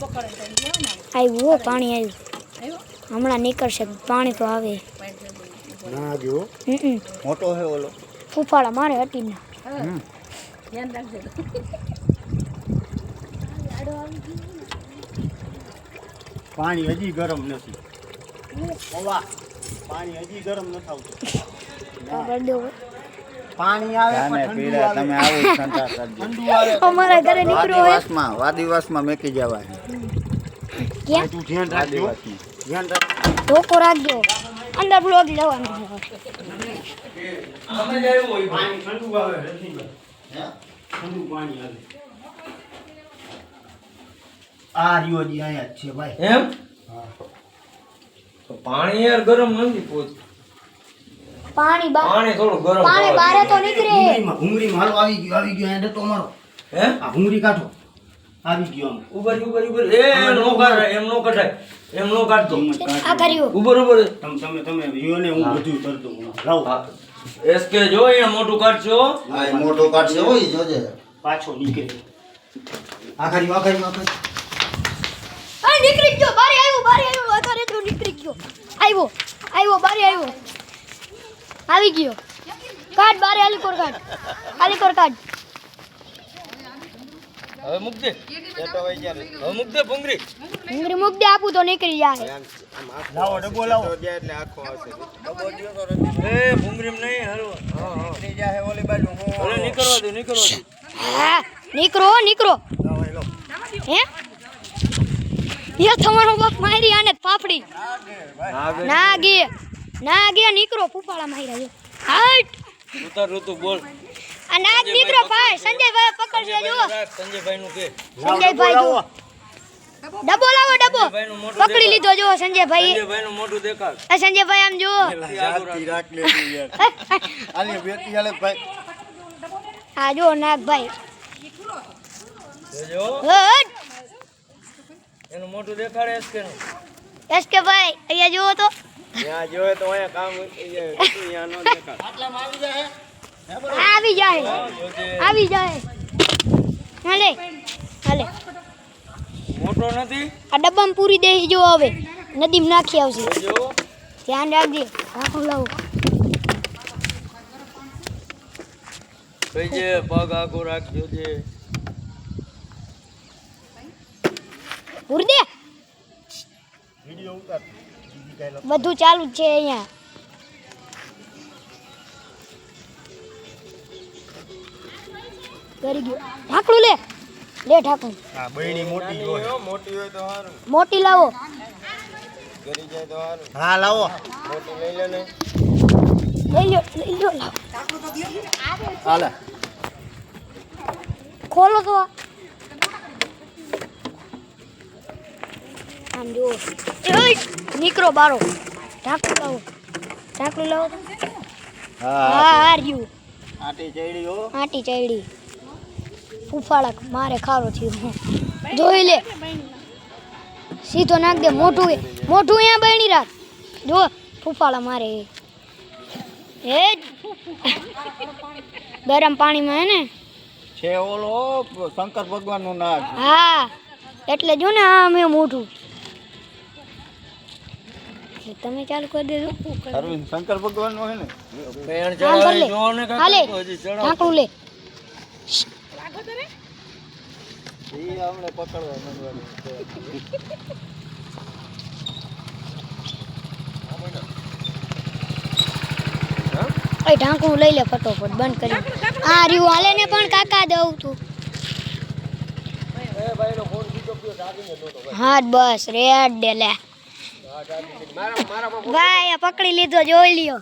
આવ્યું હો પાણી આવ્યું હમણાં નીકળશે પાણી તો આવે. ના ગયો મોટો હે ઓલો. ફૂફાળા મારે હટી ના. પાણી હજી ગરમ નથી. પાણી હજી ગરમ નથી આવતું. પાણી આવે પીડા તમે આવું સંતા કરજો અમારા ઘરે નીકળો હોય વાદીવાસમાં વાદીવાસમાં મેકી જવાય. ક્યાં? તું ધ્યાન રાખજો. ધ્યાન રાખ. ધોકો રાખજો. અંદર બ્લોક લેવાનું હોય પાણી ઠંડુ આવે. ઠંડુ પાણી આવે આ રિયોજી અહીંયા છે ભાઈ. એમ? હા. તો પાણી યાર ગરમ નથી પોત પાણી બા પાણી થોડું ગરમ પાણી બારે તો નીકળે. ભૂંગળીમાં ભૂંગળીમાં આવી ગયો આવી ગયો એને તો મારો હે? આ ભૂંગળી કાઢો. આવી ગયો આમ ઉભર ઉભર એ નો કાઢ એમ નો કઢાય એમ નો કાઢતો. આ કર્યો ઉભર ઉભર. તમે તમે તમે રહ્યો ને હું બધું કરી દઉં લાવ. એસકે જો અહીંયા મોટું કાઢશો. આ મોટો કાઢશે હોય જોજે. પાછો નીકળે. આ કર્યો આ કર્યો આ નીકળી ગયો. બારે આવ્યો બારે આવ્યો. અત્યારે તો નીકળી ગયો. આવ્યો આવ્યો બારે આવ્યો. આવી ગયો. કાઢ બારે આલીકોર કાઢ. આલીકોર કાઢ. હવે મૂક દે. હવે મૂક દે ભૂંગરી ભૂંગરી મૂક દે આપું તો નીકળી જાય. લાવો ડબ્બો લાવો. એ ભૂંગળી નહીં હલવા હા હા. ઓલે નીકળવા દે નીકળવા દે. હા નીકળો નીકળો. લાવો એ લો. હે? યે તમારો બાપ મારી આને પાપડી. ના ગે. ના ગયા નીકળો ફૂફાળા મારી રહ્યો હટ! ઉતર ઋતુ બોલ. આ નાગ નીકળો ભાઈ. સંજયભાઈ પકડશે જો સંજયભાઈ નું કે. સંજયભાઈ જો ડબો લાવો મોટું પકડી લીધો જો સંજયભાઈ. સંજયભાઈ નું મોઢું દેખાડ. આ સંજયભાઈ આમ જો જાતી રાખ લે યાર. આલી બેટી આલે ભાઈ. આ જો નાગભાઈ. જો હટ! એનું મોઢું દેખાડે એસકે નું એસકે ભાઈ અહીંયા જુઓ તો. ત્યાં જોયે તો અહીંયા કામ અહીંયા નો દેખાડ આવી જાય? જોજે આવી જાય. હાલે. હાલે. મોટો નથી? આ ડબ્બામાં પૂરી દે જો હવે. નદીમાં નાખી આવશે ધ્યાન રાખજે. રાખો લાવો. પગ આગો રાખજો જે. પૂરી દે વિડિયો ઉતાર. બધું ચાલુ જ છે અહીંયા. કરી ગયો. ઢાંકણું લે. લે ઢાંકણું. હા બહેણી મોટી હોય. મોટી હોય તો સારું મોટી લાવો. કરી જાય તો સારું હા લાવો. મોટી લઈ લે ને. લઈ લ્યો લઈ લ્યો લાવો. હાલે. ખોલો તો. આમ જુઓ. નીકળો બારો. ઢાંકણું લાવો. ઢાંકણું લાવો હા હા હાર્યું આટી ચડી હો. આટી ચડી. ફૂફાળક મારે ખારો થયો જોઈ લે. સીધો નાખ દે મોઢું એ- મોઢું અહીંયા બની રાખ. જો ફૂફાળા મારે એ. ગરમ પાણીમાં હે ને? છે ઓલો શંકર ભગવાનનું નાગ હા એટલે જો ને આ મેં મોઢું. એ તમે ચાલુ કરી દેજો. અરવિંદ શંકર ભગવાનનું હે ને? પેણ આમ કર ચડાવે લે જો ને કાકા, હાલે હજી ચડાવ ઢાંકણું લે. ઈ અમને પકડવા માંડવાનું. એ ઢાંકણું લઈ લે ફટોફટ બંધ કરી. આ રહ્યું હાલે ને પણ કાકા દઉં તું હા બસ રેડ દે લે ભાઈ પકડી લીધો જોઈ લ્યો.